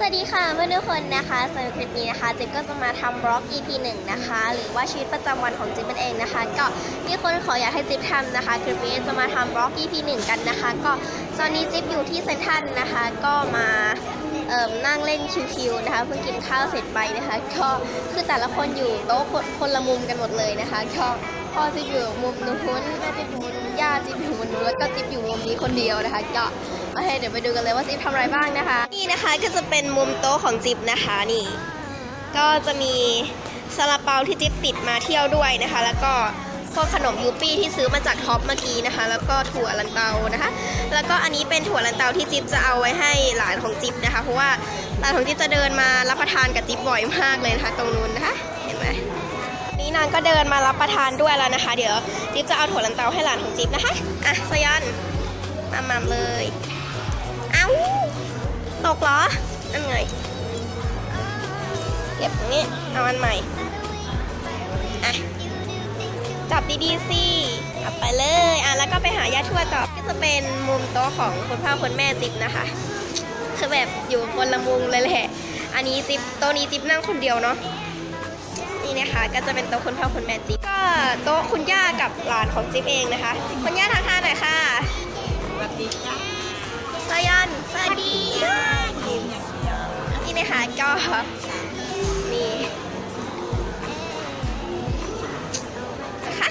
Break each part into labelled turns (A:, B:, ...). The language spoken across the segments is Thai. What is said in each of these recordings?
A: สวัสดีค่ะเพื่อนทุกคนนะคะสำหรับคลิปนี้นะคะจิ๊บก็จะมาทำบล็อก EP 1นะคะ หรือว่าชีวิตประจำวันของจิ๊บมันเองนะคะ ก็มีคนขออยากให้จิ๊บทำนะคะคลิปนี้จะมาทำบล็อก EP 1กันนะคะ ก็ตอนนี้จิ๊บอยู่ที่เซนทรัลนะคะ ก็มาเอ่มนั่งเล่นชิวๆนะคะเพิ่งกินข้าวเสร็จไปนะคะ ก็คือแต่ละคนอยู่โต๊ะคนละมุมกันหมดเลยนะคะก็พ่อจิ๊บอยู่มุมนู้นแม่จิ๊บอยู่มุม ย่าจิ๊บอยู่มุมนู้นแล้วก็จิ๊บอยู่มุมนี้คนเดียวนะคะก็โอเคเดี๋ยวไปดูกันเลยว่าจิ๊บทำอะไรบ้างนะคะ นี่นะคะก็จะเป็นมุมโต๊ะของจิ๊บนะคะนี่ ก็จะมีซาลาเปาที่จิ๊บติดมาเที่ยวด้วยนะคะ แล้วก็พวกขนมยูปี้ที่ซื้อมาจากท็อปเมื่อกี้นะคะ แล้วก็ถั่วลันเตานะคะ แล้วก็อันนี้เป็นถั่วลันเตาที่จิ๊บจะเอาไว้ให้หลานของจิ๊บนะคะ เพราะว่าหลานของจิ๊บจะเดินมารับประทานกับจิ๊บบ่อยมากเลยนะคะ ตรงนู้นนะคะ นไหมนี่นางก็เดินมารับประทานด้วยแล้วนะคะ เดี๋ยวจิ๊บจะเอาถั่วลันเตาให้หลานของจิ๊บนะคะอะสยันมามาเลยเอ้าตกเหรอนั่นไงเก็บอย่างนี้เอาอันใหม่อะจับดีๆสิเอาไปเลยอะแล้วก็ไปหายาทวต่อก็จะเป็นมุมโต๊ะของคุณพ่อคุณแม่จิ๊บนะคะคือแบบอยู่คนละมุมเลยแหละอันนี้จิ๊บโต๊ะนี้จิ๊บนั่งคนเดียวเนาะ นี่นะคะ ก็จะเป็นโต๊ะคุณพ่อคุณแม่จิ๊บก็โต๊ะคุณย่ากับหลานของจิ๊บเองนะคะ คุณย่าทักทายหน่อยค่ะ
B: สวัสดีจ้า
A: สายันสวัสดีนี่นะคะก็นี่นะคะ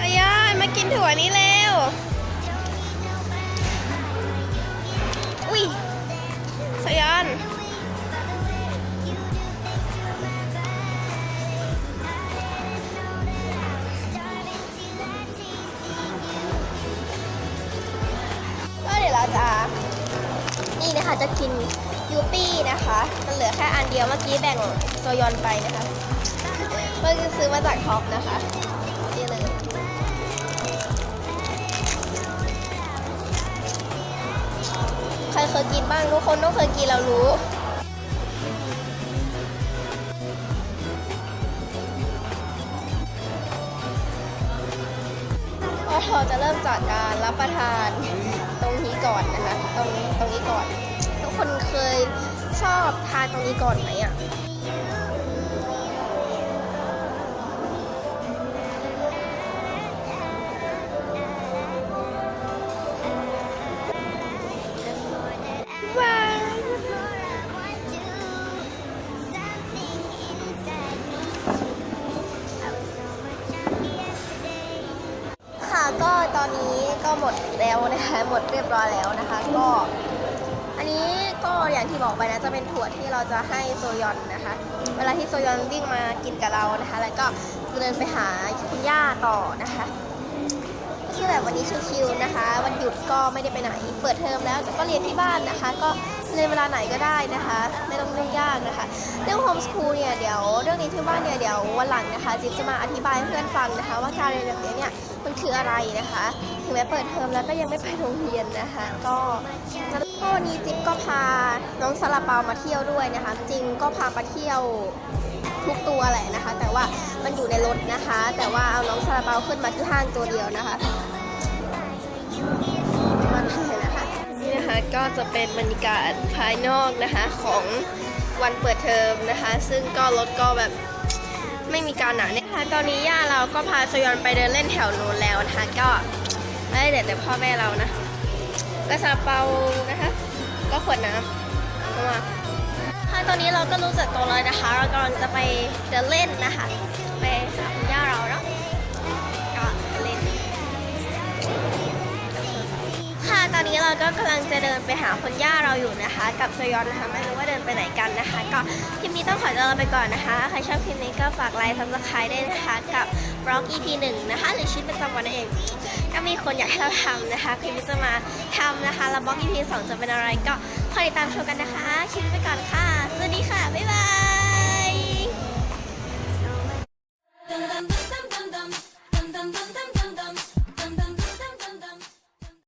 A: อายอนมากินถั่วนี้เร็ว จะ นี่นะคะจะกินยูปี้นะคะ มันเหลือแค่อันเดียวเมื่อกี้แบ่งโซยอนไปนะคะเมื่อกี้ซื้อมาจากท็อปนะคะนี่เลยใครเคยกินบ้างทุกคนต้องเคยกินเรารู้เราจะเริ่มจากการรับประทาน ก่อนนะคะ ตรงตรงนี้ก่อน ทุกคนเคยชอบทานตรงนี้ก่อนไหมอะว้าวค่ะก็ตอนนี้ ก็หมดแล้วนะคะหมดเรียบร้อยแล้วนะคะ ก็อันนี้ก็อย่างที่บอกไปนะจะเป็นถั่วที่เราจะให้โซยอนนะคะ เวลาที่โซยอนวิ่งมากินกับเรานะคะ แล้วก็เดินไปหาคุณย่าต่อนะคะที่แบบวันนี้ชิวๆนะคะ วันหยุดก็ไม่ได้ไปไหน เปิดเทอมแล้วก็เรียนที่บ้านนะคะ ก็ เรียนเวลาไหนก็ได้นะคะ ไม่ต้องยุ่งยากนะคะ เรื่องโฮมสคูลเนี่ยเดี๋ยวเรื่องนี้ที่บ้านเนี่ยเดี๋ยววันหลังนะคะจิ๊บจะมาอธิบายให้เพื่อนฟังนะคะ ว่าการเรียนแบบนี้เนี่ยมันคืออะไรนะคะถึงแม้เปิดเทอมแล้วก็ยังไม่ไปโรงเรียนนะคะ ก็ก็วันนี้จิ๊บก็พาน้องซาลาเปามาเที่ยวด้วยนะคะ จริงก็พามาเที่ยวทุกตัวแหละนะคะ แต่ว่ามันอยู่ในรถนะคะ แต่ว่าเอาน้องซาลาเปาขึ้นมาที่ห้างตัวเดียวนะคะมันเลยนะคะ นะคะก็จะเป็นบรรยากาศภายนอกนะคะของวันเปิดเทอมนะคะ ซึ่งก็รถก็แบบไม่มีการหนาเนี่ยค่ะตอนนี้ย่าเราก็พาสยอนไปเดินเล่นแถวโน้นแล้วนะคะก็ไม่ได้เด็ดแต่พ่อแม่เรานะก็ซาเปานะคะ ก็ขวดน้ำมาค่ะตอนนี้เราก็รู้จักตัวเลยนะคะ เรากำลังจะไปเดินเล่นนะคะ เราก็กำลังจะเดินไปหาคุณย่าเราอยู่นะคะ กับซยอนนะคะ ไม่รู้ว่าเดินไปไหนกันนะคะ ก็คลิปนี้ต้องขอตัวลาไปก่อนนะคะ ใครชอบคลิปนี้ก็ฝากไลค์ซับสไครต์ด้วยนะคะ กับบล็อก EP 1นะคะ หรือชีวิตประจำวันนั่นเอง ก็มีคนอยากให้เราทำนะคะ คลิปนี้จะมาทำนะคะ แล้วบล็อก EP 2จะเป็นอะไรก็คอยติดตามชมกันนะคะ คลิปนี้ไปก่อนค่ะ สวัสดีค่ะ บ๊ายบาย